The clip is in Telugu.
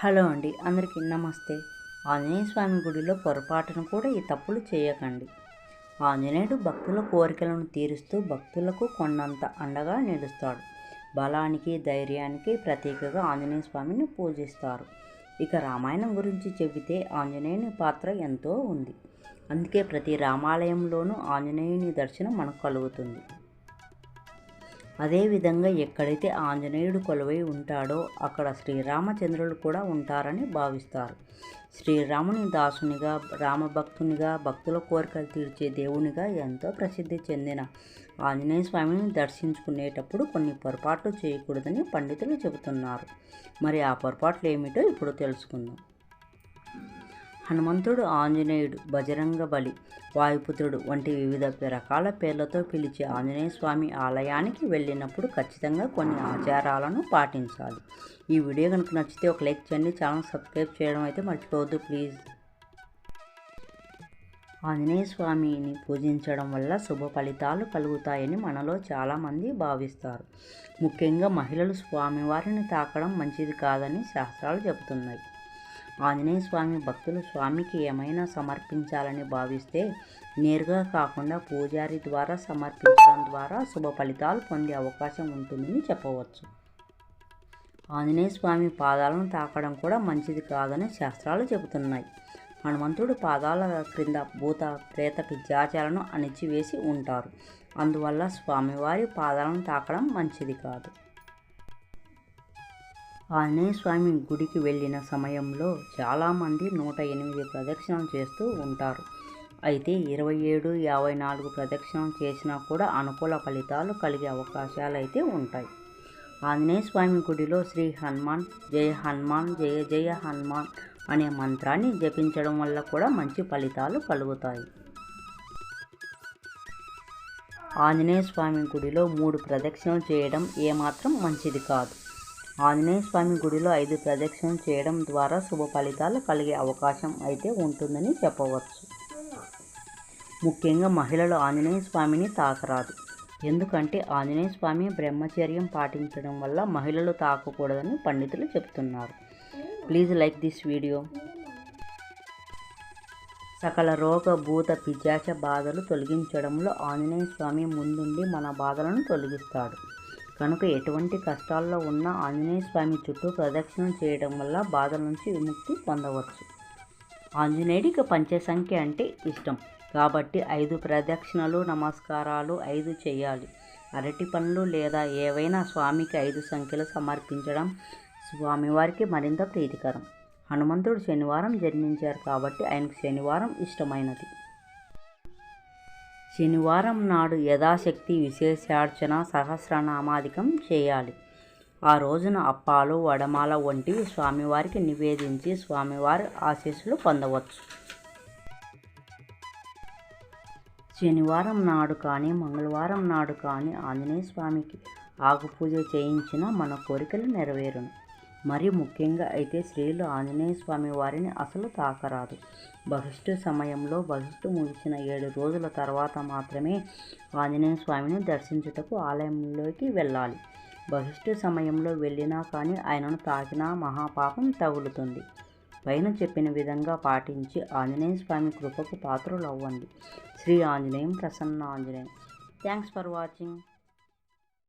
హలో అండి అందరికీ నమస్తే. ఆంజనేయ స్వామి గుడిలో పొరపాటును కూడా ఈ తప్పులు చేయకండి. ఆంజనేయుడు భక్తుల కోరికలను తీరుస్తూ భక్తులకు కొండంత అండగా నిలుస్తాడు. బలానికి ధైర్యానికి ప్రతీకగా ఆంజనేయ స్వామిని పూజిస్తారు. ఇక రామాయణం గురించి చెబితే ఆంజనేయుని పాత్ర ఎంతో ఉంది. అందుకే ప్రతి రామాలయంలోనూ ఆంజనేయుని దర్శనం మనకు కలుగుతుంది. అదేవిధంగా ఎక్కడైతే ఆంజనేయుడు కొలువై ఉంటాడో అక్కడ శ్రీరామచంద్రులు కూడా ఉంటారని భావిస్తారు. శ్రీరాముని దాసునిగా రామభక్తునిగా భక్తుల కోరికలు తీర్చే దేవునిగా ఎంతో ప్రసిద్ధి చెందిన ఆంజనేయ స్వామిని దర్శించుకునేటప్పుడు కొన్ని పొరపాట్లు చేయకూడదని పండితులు చెబుతున్నారు. మరి ఆ పొరపాట్లు ఏమిటో ఇప్పుడు తెలుసుకుందాం. హనుమంతుడు ఆంజనేయుడు బజరంగ బలి వాయుపుత్రుడు వంటి వివిధ రకాల పేర్లతో పిలిచే ఆంజనేయ స్వామి ఆలయానికి వెళ్ళినప్పుడు ఖచ్చితంగా కొన్ని ఆచారాలను పాటించాలి. ఈ వీడియో కనుక నచ్చితే ఒక లైక్ చేయండి ఛానల్ సబ్స్క్రైబ్ చేయడం అయితే మర్చిపోవద్దు ప్లీజ్. ఆంజనేయ స్వామిని పూజించడం వల్ల శుభ ఫలితాలు కలుగుతాయని మనలో చాలామంది భావిస్తారు. ముఖ్యంగా మహిళలు స్వామివారిని తాకడం మంచిది కాదని శాస్త్రాలు చెబుతున్నాయి. ఆంజనేయ స్వామి భక్తులు స్వామికి ఏమైనా సమర్పించాలని భావిస్తే నేరుగా కాకుండా పూజారి ద్వారా సమర్పించడం ద్వారా శుభ ఫలితాలు పొందే అవకాశం ఉంటుందని చెప్పవచ్చు. ఆంజనేయ స్వామి పాదాలను తాకడం కూడా మంచిది కాదని శాస్త్రాలు చెబుతున్నాయి. హనుమంతుడు పాదాల క్రింద భూత ప్రేత పిశాచాలను అణిచివేసి ఉంటారు. అందువల్ల స్వామివారి పాదాలను తాకడం మంచిది కాదు. ఆంజనేయ స్వామి గుడికి వెళ్ళిన సమయంలో చాలామంది నూట ఎనిమిది ప్రదక్షిణలు చేస్తూ ఉంటారు. అయితే ఇరవై ఏడు యాభై నాలుగు ప్రదక్షిణలు చేసినా కూడా అనుకూల ఫలితాలు కలిగే అవకాశాలు అయితే ఉంటాయి. ఆంజనేయ స్వామి గుడిలో శ్రీ హనుమాన్ జయ హనుమాన్ జయ జయ హనుమాన్ అనే మంత్రాన్ని జపించడం వల్ల కూడా మంచి ఫలితాలు కలుగుతాయి. ఆంజనేయ స్వామి గుడిలో మూడు ప్రదక్షిణలు చేయడం ఏమాత్రం మంచిది కాదు. ఆంజనేయ స్వామి గుడిలో ఐదు ప్రదక్షిణలు చేయడం ద్వారా శుభ ఫలితాలు కలిగే అవకాశం అయితే ఉంటుందని చెప్పవచ్చు. ముఖ్యంగా మహిళలు ఆంజనేయ స్వామిని తాకరాదు. ఎందుకంటే ఆంజనేయ స్వామి బ్రహ్మచర్యం పాటించడం వల్ల మహిళలు తాకకూడదని పండితులు చెప్తున్నారు ప్లీజ్ లైక్ దిస్ వీడియో. సకల రోగ భూత పిజాచ బాధలు తొలగించడంలో ఆంజనేయ స్వామి ముందుండి మన బాధలను తొలగిస్తాడు. కనుక ఎటువంటి కష్టాల్లో ఉన్న ఆంజనేయ స్వామి చుట్టూ ప్రదక్షిణం చేయడం వల్ల బాధల నుంచి విముక్తి పొందవచ్చు. ఆంజనేయుడికి పంచసంఖ్య అంటే ఇష్టం. కాబట్టి ఐదు ప్రదక్షిణలు నమస్కారాలు ఐదు చేయాలి. అరటి పనులు లేదా ఏవైనా స్వామికి ఐదు సంఖ్యలు సమర్పించడం స్వామివారికి మరింత ప్రీతికరం. హనుమంతుడు శనివారం జన్మించారు కాబట్టి ఆయనకు శనివారం ఇష్టమైనది. శనివారం నాడు యథాశక్తి విశేషార్చన సహస్రనామాధికం చేయాలి. ఆ రోజున అప్పాలు వడమాల వంటివి స్వామివారికి నివేదించి స్వామివారి ఆశీస్సులు పొందవచ్చు. శనివారం నాడు కానీ మంగళవారం నాడు కానీ ఆంజనేయ స్వామికి ఆకు పూజ చేయించిన మన కోరికలు నెరవేరును. మరి ముఖ్యంగా అయితే స్త్రీలు ఆంజనేయ స్వామి వారిని అసలు తాకరాదు. బహిష్టు సమయంలో బహిష్టు ముగిసిన ఏడు రోజుల తర్వాత మాత్రమే ఆంజనేయ స్వామిని దర్శించుటకు ఆలయంలోకి వెళ్ళాలి. బహిష్టు సమయంలో వెళ్ళినా కానీ ఆయనను తాకినా మహాపాపం తగులుతుంది. పైన చెప్పిన విధంగా పాటించి ఆంజనేయ స్వామి కృపకు పాత్రలు అవ్వండి Shri Anjaneyam Prasanna Anjaneyam thanks for watching.